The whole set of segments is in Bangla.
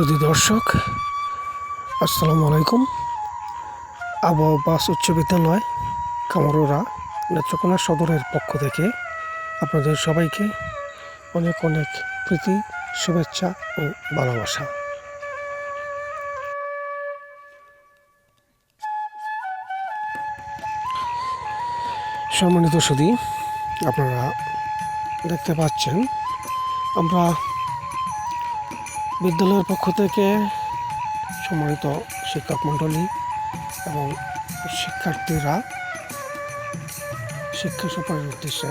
সুধী দর্শক, আসসালামু আলাইকুম। আবহাওয়া বাস উচ্চ বিদ্যালয়, কামরোরা, নেত্রকোনা সদরের পক্ষ থেকে আপনাদের সবাইকে অনেক অনেক প্রীতি, শুভেচ্ছা ও ভালোবাসা। সম্মানিত সুধী, আপনারা দেখতে পাচ্ছেন, আমরা বিদ্যালয়ের পক্ষ থেকে সম্মানিত শিক্ষক মণ্ডলী এবং শিক্ষার্থীরা, শিক্ষা সফরের উদ্দেশ্যে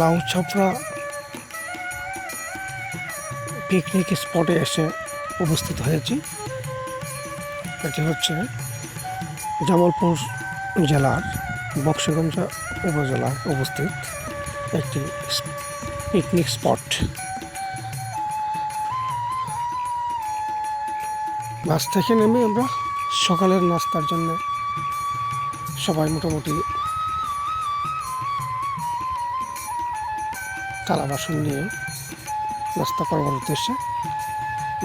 লাউ ছাপড়া পিকনিক স্পটে এসে উপস্থিত হয়েছি। এটি হচ্ছে জামালপুর জেলার বক্সগঞ্জ উপজেলায় অবস্থিত একটি পিকনিক স্পট বাস থেকে নেমে আমরা সকালের নাস্তার জন্য সবাই মোটামুটি থালা বাসন নিয়ে নাস্তা করবার উদ্দেশ্যে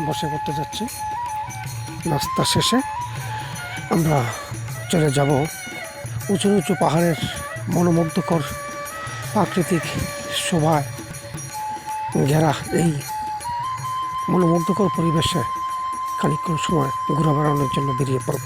বসে করতে যাচ্ছি। নাস্তা শেষে আমরা চলে যাব উঁচু উঁচু পাহাড়ের মনোমুগ্ধকর প্রাকৃতিক শোভায়। ঘেরা এই মনোমুগ্ধকর পরিবেশে খানিক্ষণ সময় ঘুরে বেড়ানোর জন্য বেরিয়ে পড়ব।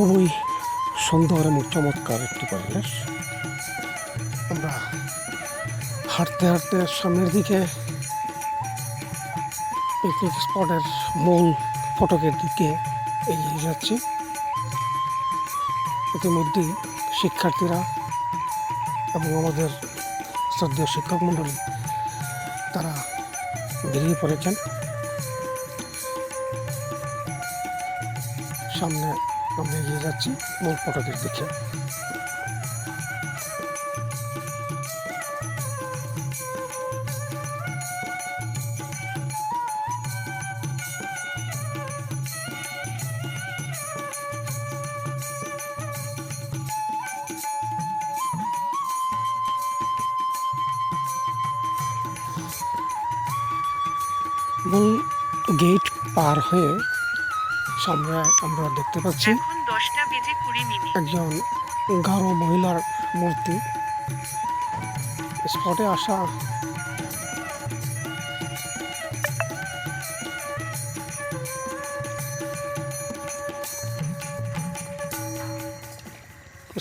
খুবই সুন্দর এবং চমৎকার একটি পরিবেশ। আমরা হাঁটতে হাঁটতে সামনের দিকে পিকনিক স্পটের মূল ফটকের দিকে এগিয়ে যাচ্ছি। ইতিমধ্যেই শিক্ষার্থীরা এবং আমাদের শ্রদ্ধেয় শিক্ষক মণ্ডলী, তারা বেরিয়ে পড়েছেন। সামনে আমরা এগিয়ে যাচ্ছি মূল ফটকের দিকে। গেট পার হয়ে সামনে আমরা দেখতে পাচ্ছি একজন গাঢ় মহিলার মূর্তি। স্পটে আসা।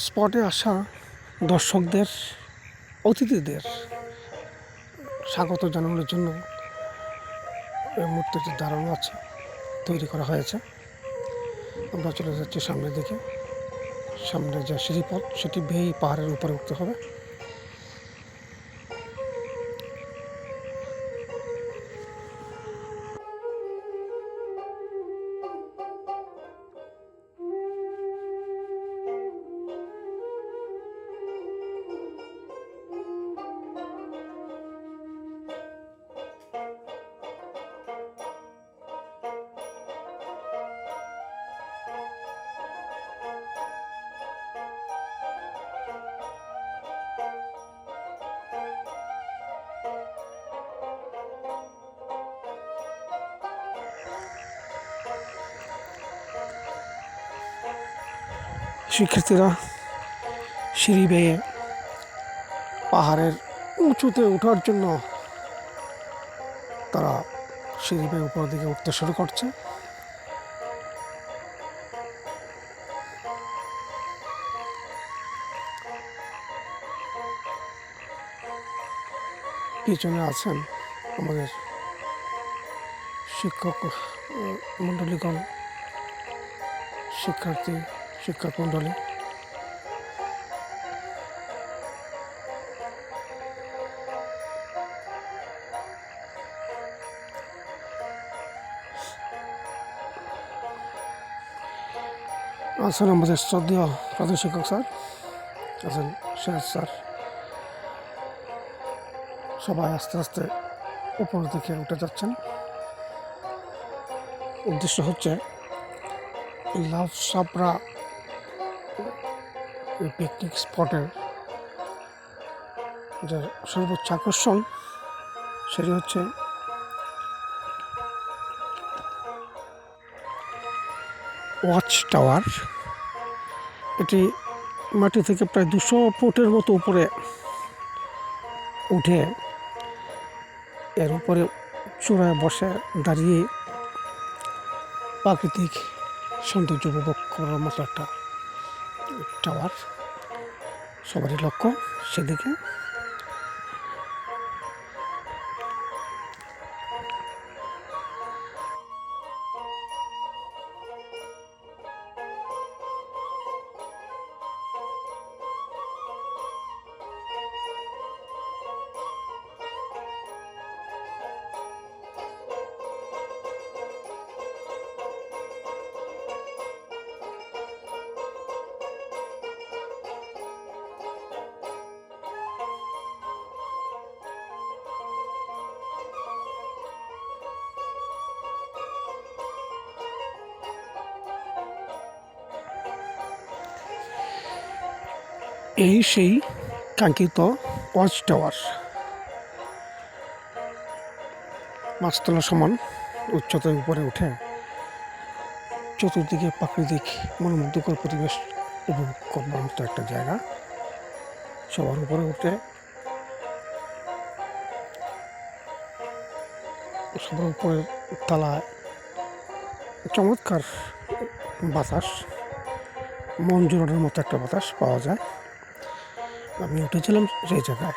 স্পটে আসা দর্শকদের অতিথিদের স্বাগত জানানোর জন্য এই মূর্তিটি দাঁড়ানো আছে তৈরি করা হয়েছে। আমরা চলে যাচ্ছি সামনের দিকে। সামনে যে সিঁড়ি পথ সেটি বেয়ে পাহাড়ের উপরে উঠতে হবে। শিক্ষার্থীরা সিঁড়ি বেয়ে পাহাড়ের উঁচুতে ওঠার জন্য তারা সিঁড়ি বেয়ে উপর দিকে উঠতে শুরু করছে। পিছনে আছেন আমাদের শিক্ষক মণ্ডলীগণ, শিক্ষার্থী শিক্ষক মণ্ডলী আছেন আমাদের শ্রদ্ধেয় প্রধান শিক্ষক স্যার। আছেন শেখ স্যার। সবাই আস্তে আস্তে উপর দিকে উঠে যাচ্ছেন। উদ্দেশ্য হচ্ছে লাভ সাপড়া এই পিকনিক স্পটের যে সর্বোচ্চ আকর্ষণ, সেটি হচ্ছে ওয়াচ টাওয়ার এটি মাটি থেকে প্রায় দুশো ফুটের মতো উপরে উঠে এর উপরে চূড়ায় বসে দাঁড়িয়ে প্রাকৃতিক সৌন্দর্য উপভোগ করার মতো একটা টাওয়ার সবারই লক্ষ্য সেদিকে। এই সেই কাঙ্ক্ষিত ওয়াচ টাওয়ার। মাছতলা সমান উচ্চতার উপরে উঠে চতুর্দিকে প্রাকৃতিক মনোমুগ্ধকর পরিবেশ উপভোগ করবার মতো একটা জায়গা। সবার উপরে উঠে সবার উপরে তালায় চমৎকার বাতাস মন জোড়ানোর মতো একটা বাতাস পাওয়া যায়। আমি উঠেছিলাম সেই জায়গায়।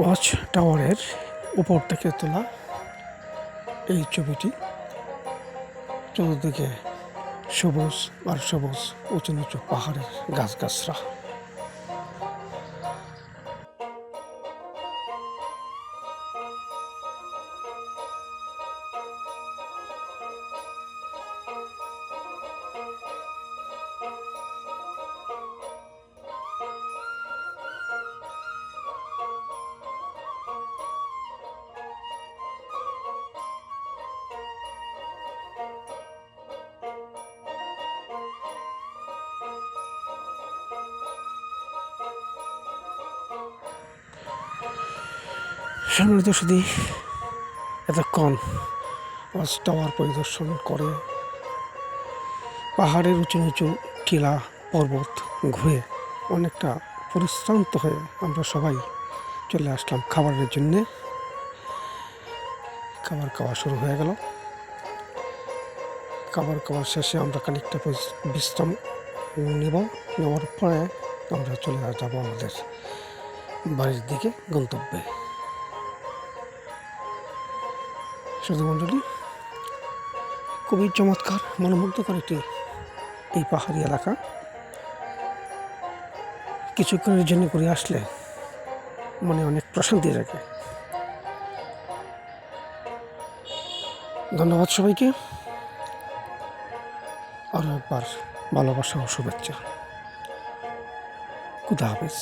ওয়াচ টাওয়ারের উপর থেকে তোলা এই ছবিটি। চতুর্দিকে সবুজ আর সবুজ উঁচু নিচু পাহাড়ের গাছগাছরা। সম্মানিত শুধু এতক্ষণ ওয়াচ টাওয়ার পরিদর্শন করে পাহাড়ের উঁচু নিচু টিলা পর্বত ঘুরে অনেকটা পরিশ্রান্ত হয়ে আমরা সবাই চলে আসলাম খাবারের জন্যে। খাবার খাওয়া শুরু হয়ে গেল। খাবার খাওয়ার শেষে আমরা খানিকটা বিশ্রাম নেব। নেওয়ার পরে আমরা চলে যাব আমাদের বাড়ির দিকে গন্তব্যে। শুধু মণ্ডলী, খুবই চমৎকার, মনোমুগ্ধকর একটি এই পাহাড়ি এলাকা। কিছুক্ষণের জন্য করে আসলে মনে অনেক প্রশান্তি থাকে ধন্যবাদ সবাইকে। আরও একবার ভালোবাসা ও শুভেচ্ছা। খুদা হাফিজ।